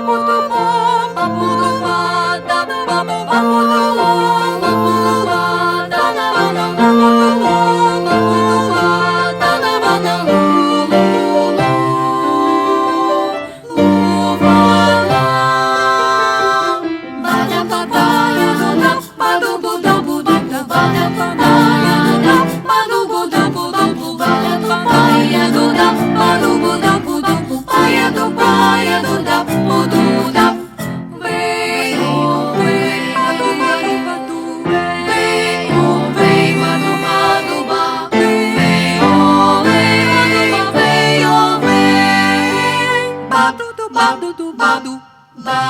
Babudu, babudu, babudu, babudu, babudu, babudu, баду ду баду ба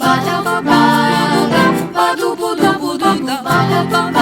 бада бада баду буду буду бада бада